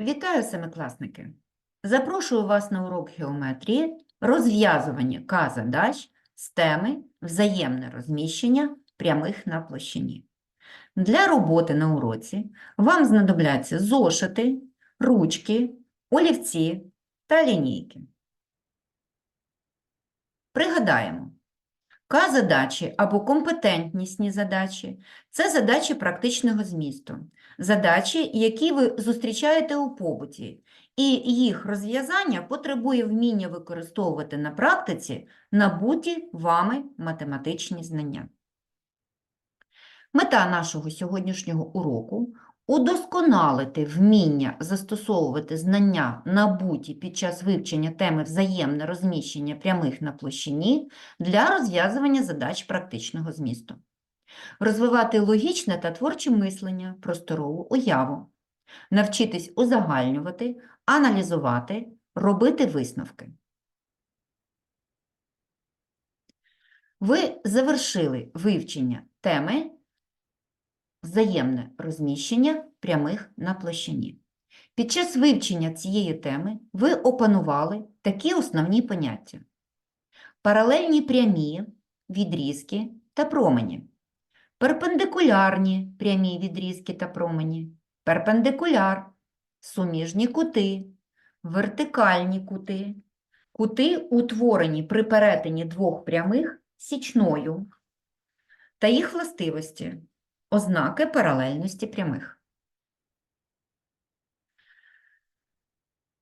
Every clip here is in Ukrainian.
Вітаю, семикласники! Запрошую вас на урок геометрії розв'язування К-задач з теми взаємне розміщення прямих на площині. Для роботи на уроці вам знадобляться зошити, ручки, олівці та лінійки. Пригадаємо, К-задачі або компетентнісні задачі – це задачі практичного змісту, задачі, які ви зустрічаєте у побуті, і їх розв'язання потребує вміння використовувати на практиці набуті вами математичні знання. Мета нашого сьогоднішнього уроку – удосконалити вміння застосовувати знання, набуті під час вивчення теми взаємне розміщення прямих на площині для розв'язування задач практичного змісту. Розвивати логічне та творче мислення, просторову уяву. Навчитись узагальнювати, аналізувати, робити висновки. Ви завершили вивчення теми взаємне розміщення прямих на площині. Під час вивчення цієї теми ви опанували такі основні поняття: паралельні прямі, відрізки та промені, перпендикулярні прямі відрізки та промені, перпендикуляр, суміжні кути, вертикальні кути, кути, утворені при перетині двох прямих січною. Та їх властивості, ознаки паралельності прямих.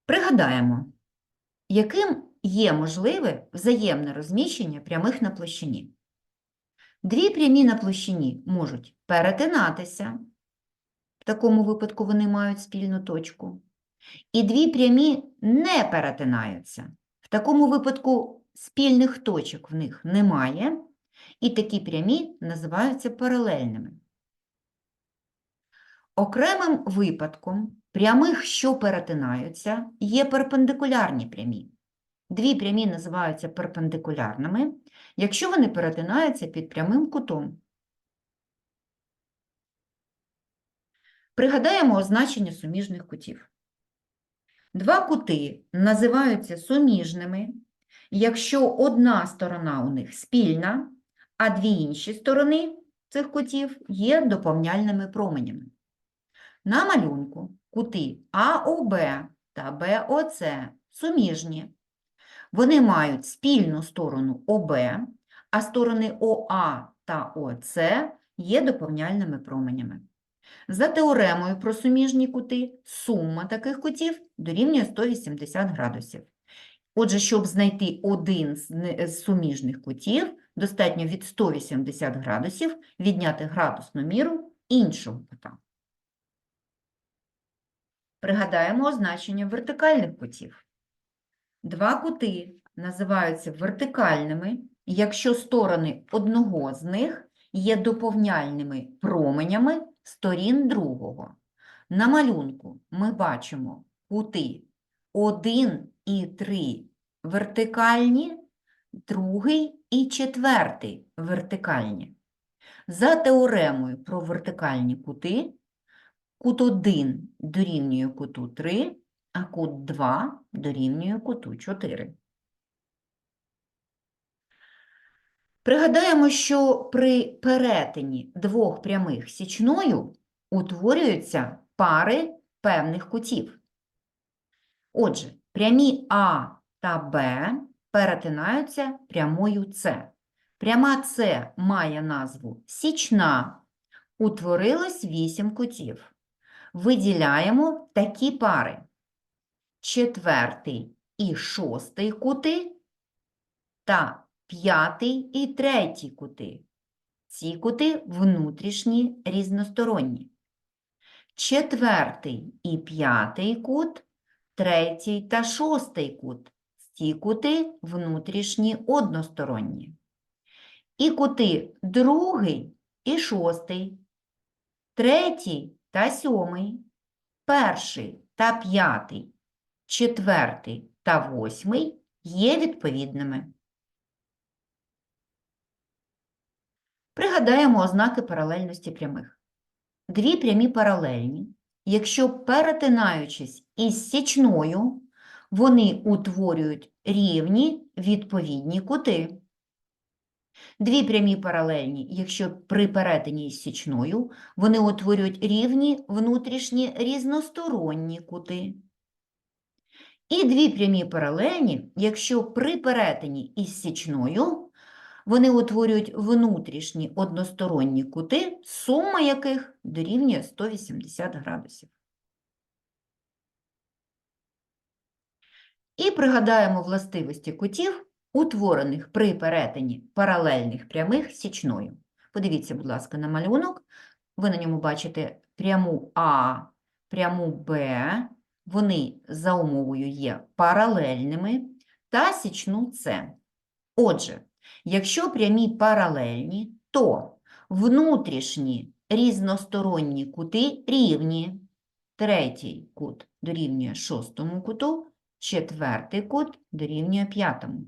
Пригадаємо, яким є можливе взаємне розміщення прямих на площині. Дві прямі на площині можуть перетинатися, в такому випадку вони мають спільну точку, і дві прямі не перетинаються. В такому випадку спільних точок в них немає, і такі прямі називаються паралельними. Окремим випадком прямих, що перетинаються, є перпендикулярні прямі. Дві прямі називаються перпендикулярними, якщо вони перетинаються під прямим кутом. Пригадаємо означення суміжних кутів. Два кути називаються суміжними, якщо одна сторона у них спільна, а дві інші сторони цих кутів є доповняльними променями. На малюнку кути АОБ та БОЦ суміжні. Вони мають спільну сторону ОБ, а сторони ОА та ОЦ є доповняльними променями. За теоремою про суміжні кути, сума таких кутів дорівнює 180 градусів. Отже, щоб знайти один з суміжних кутів, достатньо від 180 градусів відняти градусну міру іншого кута. Пригадаємо означення вертикальних кутів. Два кути називаються вертикальними, якщо сторони одного з них є доповняльними променями сторін другого. На малюнку ми бачимо кути 1 і 3 вертикальні, другий і четвертий вертикальні. За теоремою про вертикальні кути, кут 1 дорівнює куту 3, а кут 2 дорівнює куту 4. Пригадаємо, що при перетині двох прямих січною утворюються пари певних кутів. Отже, прямі А та Б перетинаються прямою С. Пряма С має назву січна. Утворилось вісім кутів. Виділяємо такі пари. Четвертий і шостий кути та п'ятий і третій кути. Ці кути внутрішні різносторонні. Четвертий і п'ятий кут, третій та шостий кут. Ці кути внутрішні односторонні. І кути другий і шостий, третій та сьомий, перший та п'ятий, четвертий та восьмий є відповідними. Пригадаємо ознаки паралельності прямих. Дві прямі паралельні, якщо перетинаючись із січною, вони утворюють рівні відповідні кути. Дві прямі паралельні, якщо при перетині із січною, вони утворюють рівні внутрішні різносторонні кути. І дві прямі паралельні, якщо при перетині із січною, вони утворюють внутрішні односторонні кути, сума яких дорівнює 180 градусів. І пригадаємо властивості кутів, утворених при перетині паралельних прямих січною. Подивіться, будь ласка, на малюнок. Ви на ньому бачите пряму А, пряму Б. Вони за умовою є паралельними та січну С. Отже, якщо прямі паралельні, то внутрішні різносторонні кути рівні. Третій кут дорівнює шостому куту, четвертий кут дорівнює п'ятому.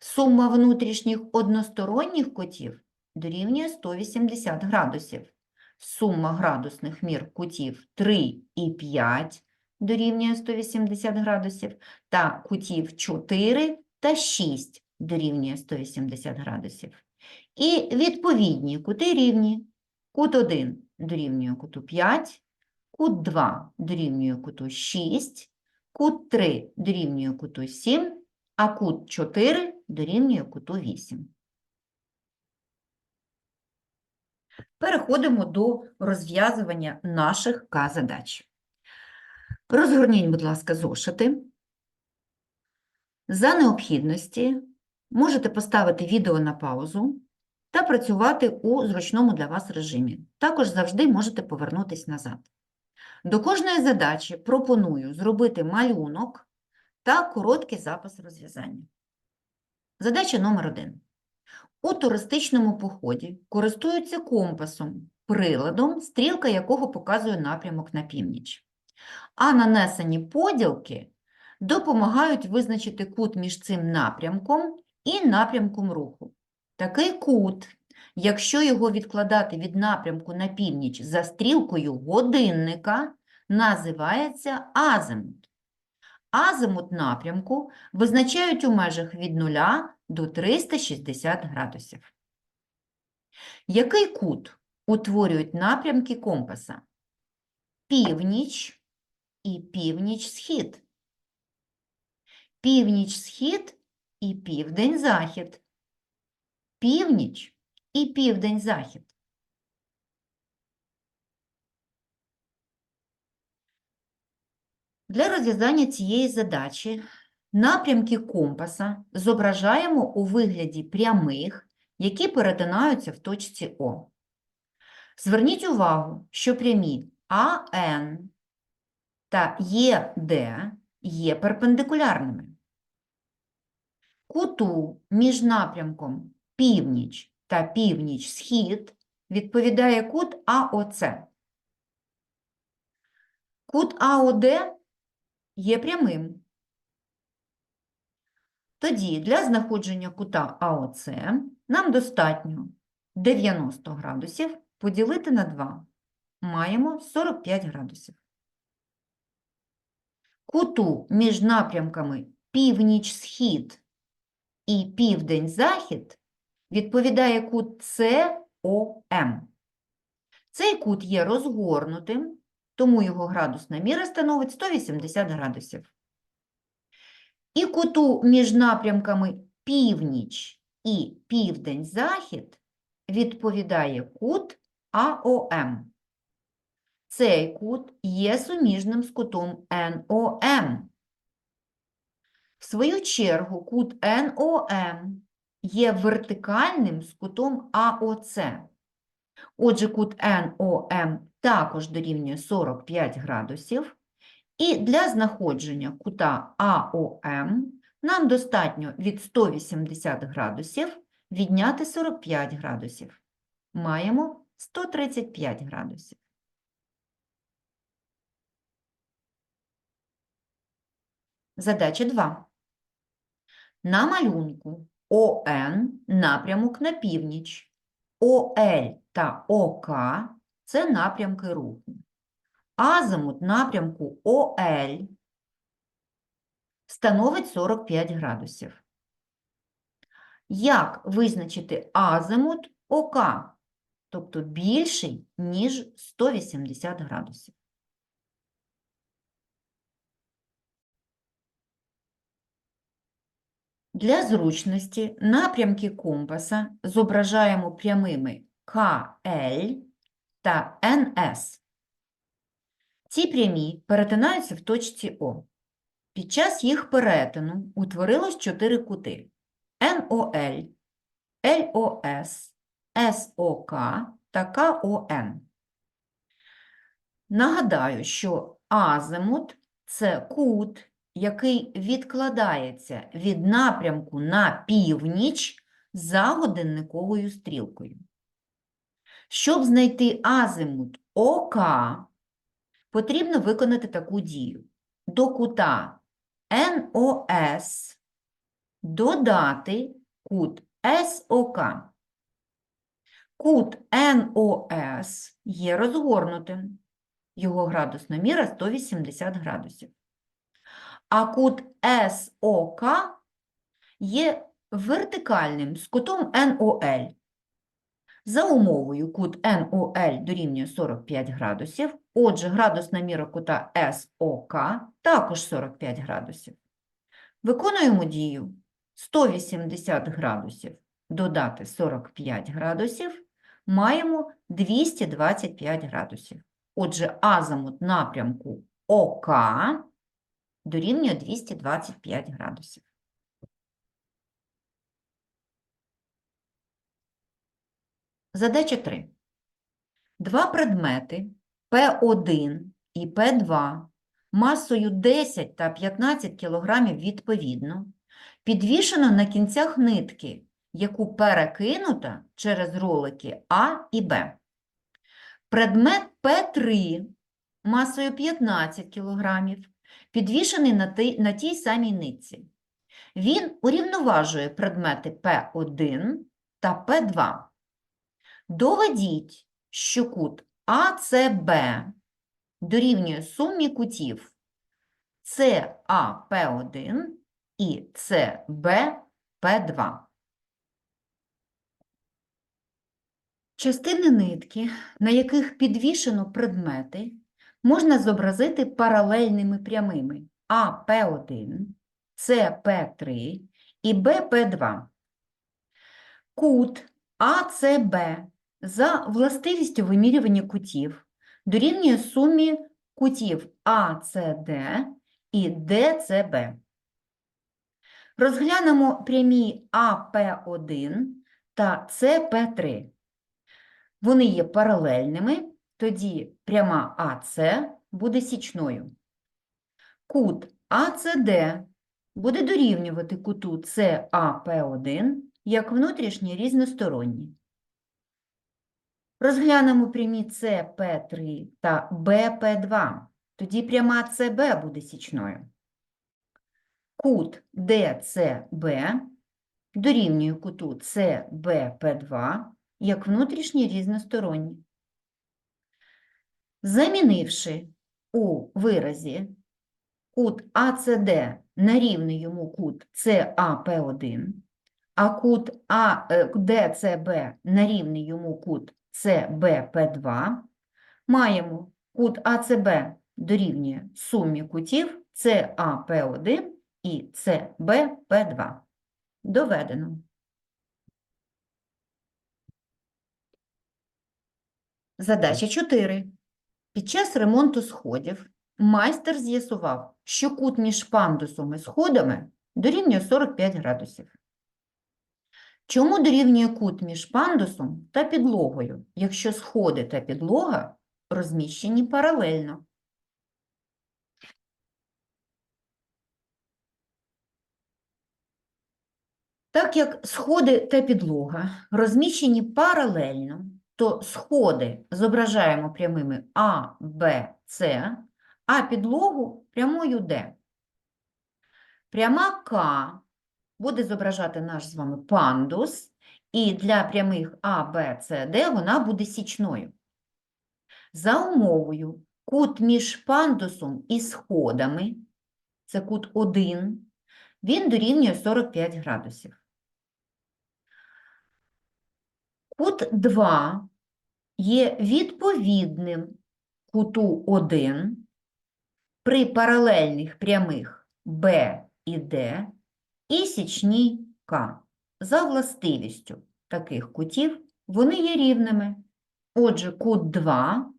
Сума внутрішніх односторонніх кутів дорівнює 180 градусів. Сума градусних мір кутів 3 і 5 дорівнює 180 градусів, та кутів 4 та 6 дорівнює 180 градусів. І відповідні кути рівні. Кут 1 дорівнює куту 5, кут 2 дорівнює куту 6, кут 3 дорівнює куту 7, а кут 4 дорівнює куту 8. Переходимо до розв'язування наших К-задач. Розгорніть, будь ласка, зошити. За необхідності можете поставити відео на паузу та працювати у зручному для вас режимі. Також завжди можете повернутися назад. До кожної задачі пропоную зробити малюнок та короткий запис розв'язання. Задача номер один. У туристичному поході користуються компасом, приладом, стрілка якого показує напрямок на північ. А нанесені поділки допомагають визначити кут між цим напрямком і напрямком руху. Такий кут, якщо його відкладати від напрямку на північ за стрілкою годинника, називається азимут. Азимут напрямку визначають у межах від 0 до 360 градусів. Який кут утворюють напрямки компаса? Північ і північ-схід. Північ-схід і південь-захід. Північ і південь-захід. Для розв'язання цієї задачі напрямки компаса зображаємо у вигляді прямих, які перетинаються в точці О. Зверніть увагу, що прямі АН та ЄД є перпендикулярними. Куту між напрямком північ та північ-схід відповідає кут АОЦ. Кут АОД є прямим. Тоді для знаходження кута АОЦ нам достатньо 90 градусів поділити на 2. Маємо 45 градусів. Куту між напрямками північ-схід і південь-захід відповідає кут СОМ. Цей кут є розгорнутим, тому його градусна міра становить 180 градусів. І куту між напрямками північ і південь-захід відповідає кут АОМ. Цей кут є суміжним з кутом НОМ. В свою чергу, кут НОМ є вертикальним з кутом АОЦ. Отже, кут НОМ також дорівнює 45 градусів. І для знаходження кута АОМ нам достатньо від 180 градусів відняти 45 градусів. Маємо 135 градусів. Задача 2. На малюнку ОН напрямок на північ, ОЛ та ОК – це напрямки руху. азимут напрямку ОЛ становить 45 градусів. Як визначити азимут ОК, тобто більший, ніж 180 градусів? Для зручності напрямки компаса зображаємо прямими КЛ та НС. Ці прямі перетинаються в точці О. Під час їх перетину утворилось чотири кути НОЛ, ЛОС, СОК та КОН. Нагадаю, що азимут – це кут, який відкладається від напрямку на північ за годинниковою стрілкою. Щоб знайти азимут ОК, потрібно виконати таку дію. До кута НОС додати кут СОК. Кут НОС є розгорнутим. Його градусна міра 180 градусів. А кут СОК є вертикальним з кутом НОЛ. За умовою кут НОЛ дорівнює 45 градусів, отже, градусна міра кута СОК також 45 градусів. Виконуємо дію 180 градусів додати 45 градусів, маємо 225 градусів. Отже, азимут напрямку ОК дорівнює 225 градусів. Задача 3. Два предмети P1 і P2 масою 10 та 15 кг відповідно підвішено на кінцях нитки, яку перекинута через ролики А і Б. Предмет П3 масою 15 кг підвішений на, ти, на тій самій нитці. Він урівноважує предмети П1 та П2. Доведіть, що кут АЦБ дорівнює сумі кутів САП1 і СБП2. Частини нитки, на яких підвішено предмети, можна зобразити паралельними прямими АП1, СП3 і БП2. Кут АЦБ за властивістю вимірювання кутів дорівнює сумі кутів АЦД і ДЦБ. Розглянемо прямі АП1 та СП3. Вони є паралельними, тоді пряма АЦ буде січною. Кут АЦД буде дорівнювати куту САП1 як внутрішній різносторонній. Розглянемо прямі СП3 та БП2, тоді пряма ЦБ буде січною. Кут ДЦБ дорівнює куту ЦБП2 як внутрішній різносторонній. Замінивши у виразі кут АЦД на рівний йому кут САП1, а кут ДЦБ на рівний йому кут СБП2, маємо кут АЦБ дорівнює сумі кутів САП1 і СБП2. Доведено. Задача 4. Під час ремонту сходів майстер з'ясував, що кут між пандусом і сходами дорівнює 45 градусів. Чому дорівнює кут між пандусом та підлогою, якщо сходи та підлога розміщені паралельно? Так як сходи та підлога розміщені паралельно, то сходи зображаємо прямими А, Б, С, а підлогу прямою Д. Пряма К буде зображати наш з вами пандус, і для прямих А, Б, С, Д вона буде січною. За умовою Кут між пандусом і сходами, це кут 1, він дорівнює 45 градусів. Кут 2 є відповідним куту 1 при паралельних прямих Б і Д і січній К. За властивістю таких кутів вони є рівними. Отже, кут 2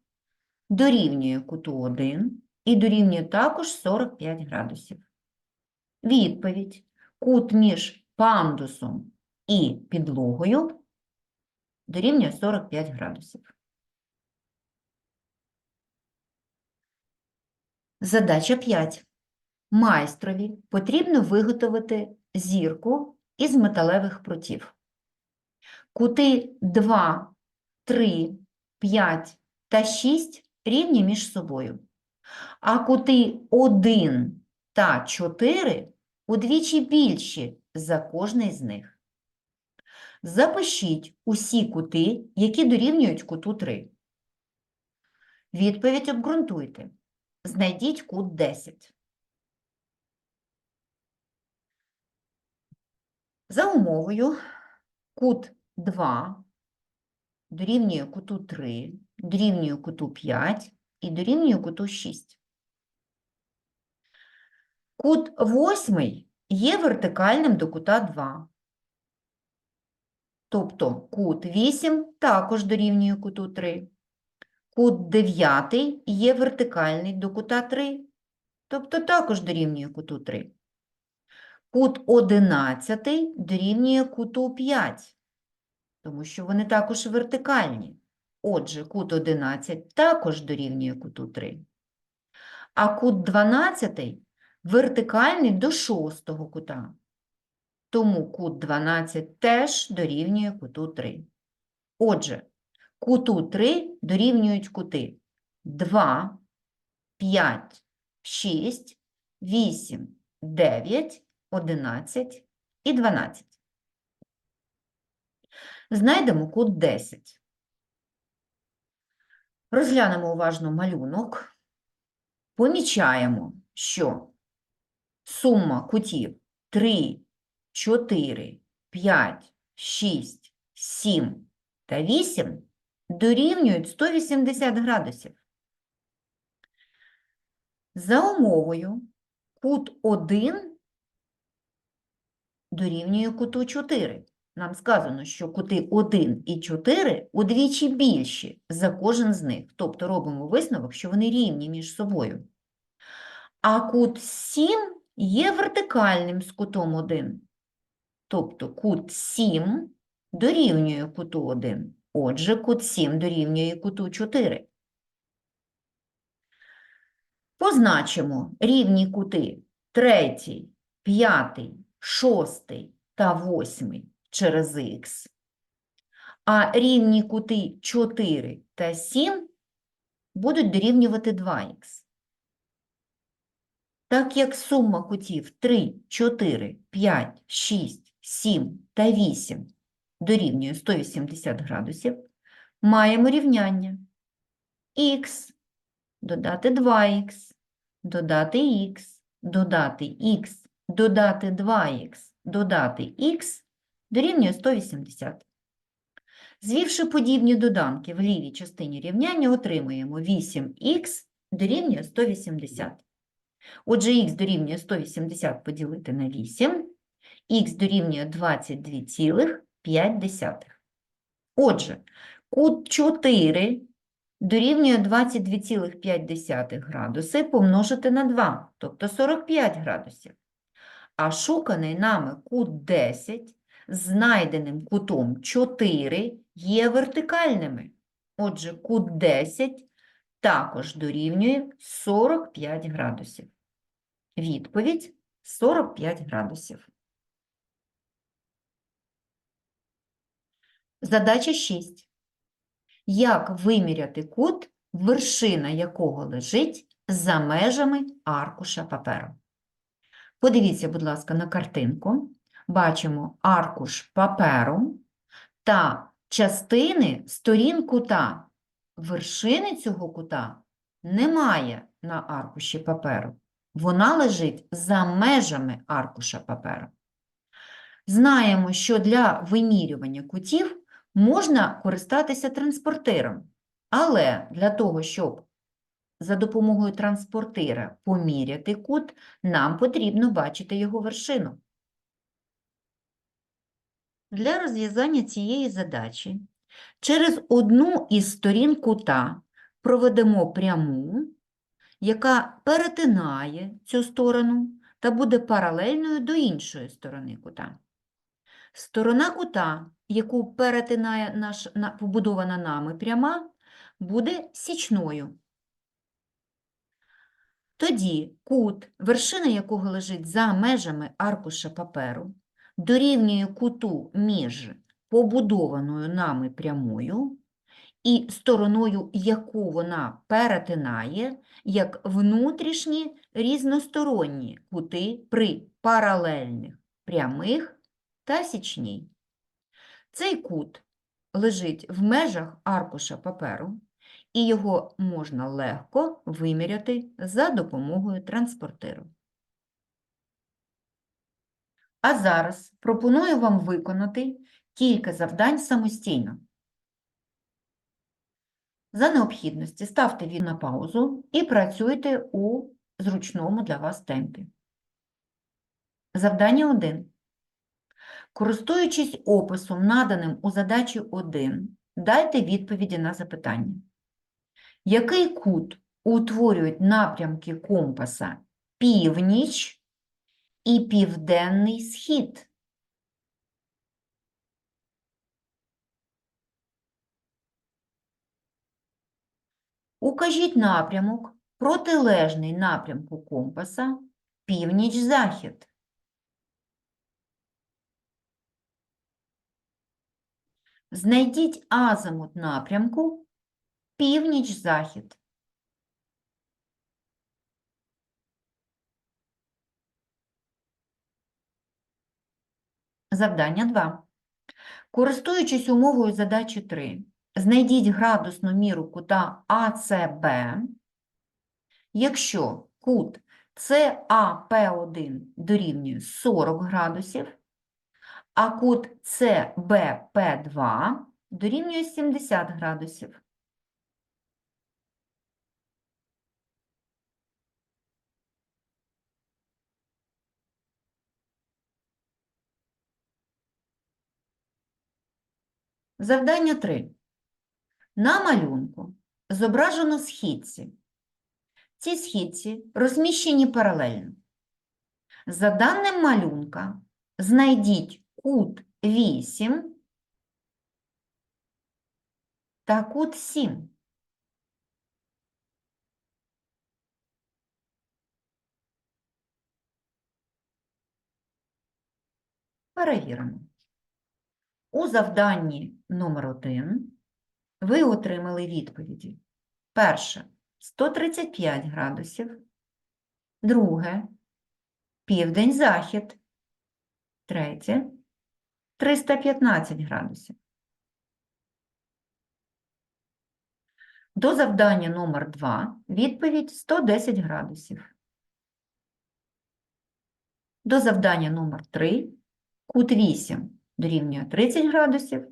дорівнює куту 1 і дорівнює також 45 градусів. Відповідь. Кут між пандусом і підлогою дорівнює 45 градусів. Задача 5. Майстрові потрібно виготовити зірку із металевих прутів. Кути 2, 3, 5 та 6 рівні між собою, а кути 1 та 4 удвічі більші за кожний з них. Запишіть усі кути, які дорівнюють куту 3. Відповідь обґрунтуйте. Знайдіть кут 10. За умовою кут 2 дорівнює куту 3, дорівнює куту 5 і дорівнює куту 6. Кут 8 є вертикальним до кута 2. Тобто кут 8 також дорівнює куту 3. Кут 9 є вертикальний до кута 3, тобто також дорівнює куту 3. Кут 11 дорівнює куту 5, тому що вони також вертикальні. Отже, кут 11 також дорівнює куту 3. А кут 12 вертикальний до шостого кута. Тому кут 12 теж дорівнює куту 3. Отже, куту 3 дорівнюють кути 2, 5, 6, 8, 9, 11 і 12. Знайдемо кут 10. Розглянемо уважно малюнок. Помічаємо, що сума кутів 3, 4, 5, 6, 7 та 8 дорівнюють 180 градусів. За умовою кут 1 дорівнює куту 4. Нам сказано, що кути 1 і 4 удвічі більші за кожен з них. Тобто робимо висновок, що вони рівні між собою. А кут 7 є вертикальним з кутом 1. Тобто кут 7 дорівнює куту 1. Отже, кут 7 дорівнює куту 4. Позначимо рівні кути 3, 5, 6 та 8 через х, а рівні кути 4 та 7 будуть дорівнювати 2х. Так як сума кутів 3, 4, 5, 6, 7 та 8 дорівнює 180 градусів, маємо рівняння х додати 2х, додати х, додати х, додати 2х, додати х дорівнює 180. Звівши подібні доданки в лівій частині рівняння, отримуємо 8х дорівнює 180. Отже, х дорівнює 180 поділити на 8, х дорівнює 22,5. Отже, кут 4 дорівнює 22,5 градуси помножити на 2, тобто 45 градусів. А шуканий нами кут 10 з знайденим кутом 4 є вертикальними. Отже, кут 10 також дорівнює 45 градусів. Відповідь 45 градусів. Задача 6. Як виміряти кут, вершина якого лежить за межами аркуша паперу? Подивіться, будь ласка, на картинку. Бачимо аркуш паперу та частини сторін кута. Вершини цього кута немає на аркуші паперу. Вона лежить за межами аркуша паперу. Знаємо, що для вимірювання кутів можна користатися транспортиром, але для того, щоб за допомогою транспортира поміряти кут, нам потрібно бачити його вершину. Для розв'язання цієї задачі через одну із сторін кута проведемо пряму, яка перетинає цю сторону та буде паралельною до іншої сторони кута. Сторона кута, яку перетинає наш, на, побудована нами пряма, буде січною. Тоді кут, вершина якого лежить за межами аркуша паперу, дорівнює куту між побудованою нами прямою і стороною, яку вона перетинає, як внутрішні різносторонні кути при паралельних прямих та січній. Цей кут лежить в межах аркуша паперу, і його можна легко виміряти за допомогою транспортиру. А зараз пропоную вам виконати кілька завдань самостійно. За необхідності ставте відео на паузу і працюйте у зручному для вас темпі. Завдання 1. Користуючись описом, наданим у задачі 1, дайте відповіді на запитання. Який кут утворюють напрямки компаса північ і південний схід? Укажіть напрямок, протилежний напрямку компаса північ-захід. Знайдіть азимут напрямку північ-захід. Завдання 2. Користуючись умовою задачі 3, знайдіть градусну міру кута АЦБ, якщо кут САП1 дорівнює 40 градусів, а кут СБП2 дорівнює 70 градусів. Завдання 3. На малюнку зображено східці. Ці східці розміщені паралельно. За даним малюнка знайдіть кут 8 та кут 7. Перевіримо. У завданні номер 1 ви отримали відповіді. Перше 135 градусів, друге південь-захід, третє 315 градусів. До завдання номер 2 відповідь 110 градусів. До завдання номер 3 кут 8 дорівнює 30 градусів,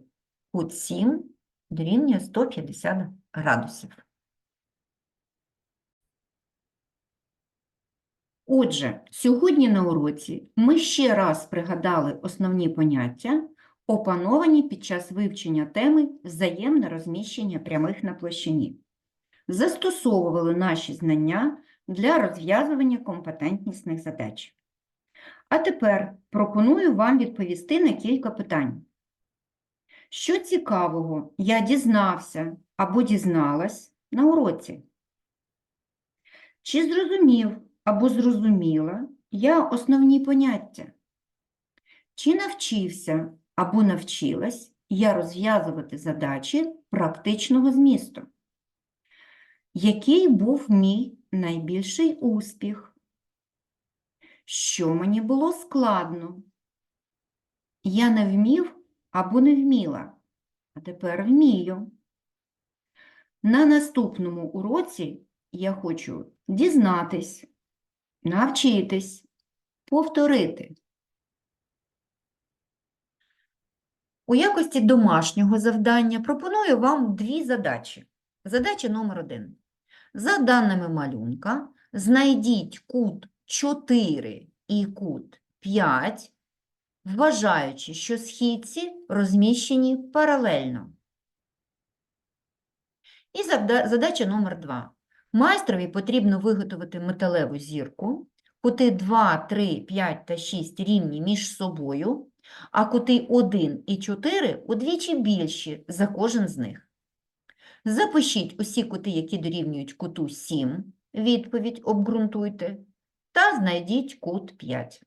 кут 7 дорівнює 150 градусів. Отже, сьогодні на уроці ми ще раз пригадали основні поняття, опановані під час вивчення теми взаємне розміщення прямих на площині. Застосовували наші знання для розв'язування компетентнісних задач. А тепер пропоную вам відповісти на кілька питань. Що цікавого я дізнався або дізналась на уроці? Чи зрозумів або зрозуміла я основні поняття? Чи навчився або навчилась я розв'язувати задачі практичного змісту? Який був мій найбільший успіх? Що мені було складно? Я не вмів або не вміла, а тепер вмію. На наступному уроці я хочу дізнатись, навчитись, повторити. У якості домашнього завдання пропоную вам дві задачі. Задача номер один. За даними малюнка, знайдіть кут 4 і кут 5, вважаючи, що східці розміщені паралельно. І задача номер 2. Майстрові потрібно виготовити металеву зірку, кути 2, 3, 5 та 6 рівні між собою, а кути 1 і 4 удвічі більші за кожен з них. Запишіть усі кути, які дорівнюють куту 7, відповідь обґрунтуйте, та знайдіть кут 5.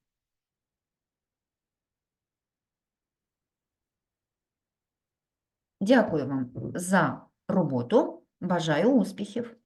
Дякую вам за роботу. Бажаю успіхів!